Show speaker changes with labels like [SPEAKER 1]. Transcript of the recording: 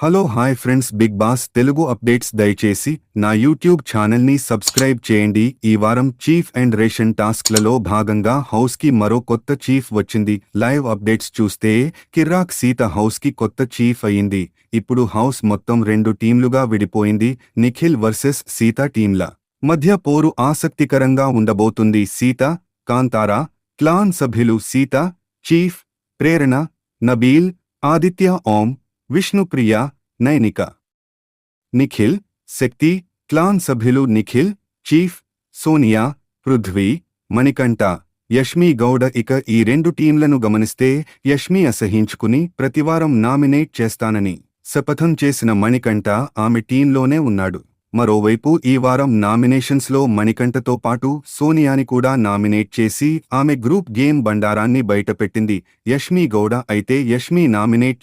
[SPEAKER 1] Hello hi friends Bigg Boss Telugu updates దయచేసి నా YouTube ఛానల్ని సబ్స్క్రైబ్ చేయండి. ఈ వారం చీఫ్ అండ్ రేషన్ టాస్క్లలో భాగంగా హౌస్కి మరో కొత్త చీఫ్ వచ్చింది. లైవ్ అప్డేట్స్ చూస్తే కిర్రాక్ సీత హౌస్కి కొత్త చీఫ్ అయింది. ఇప్పుడు హౌస్ మొత్తం రెండు టీంలుగా విడిపోయింది. నిఖిల్ వర్సెస్ సీత టీంల మధ్య పోరు ఆసక్తికరంగా ఉండబోతుంది. సీత కాంతారా క్లాన్ సభ్యులు సీత చీఫ్ ప్రేరణ నబీల్ ఆదిత్య ఓం విష్ణుప్రియ నైనిక. నిఖిల్ శక్తి క్లాన్ సభ్యులు నిఖిల్ చీఫ్ సోనియా పృథ్వీ మణికంఠ. యష్మి గౌడ ఇక ఈ రెండు టీంలను గమనిస్తే యష్మి అసహించుకుని ప్రతివారం నామినేట్ చేస్తానని. శపథం చేసిన మణికంఠ ఆమె టీంలోనే ఉన్నాడు. మరోవైపు ఈ వారం నామినేషన్స్లో మణికంఠతో పాటు సోనియాని కూడా నామినేట్ చేసి ఆమె గ్రూప్ గేమ్ బండారాన్ని బయటపెట్టింది యష్మి గౌడ. అయితే యష్మి నామినేట్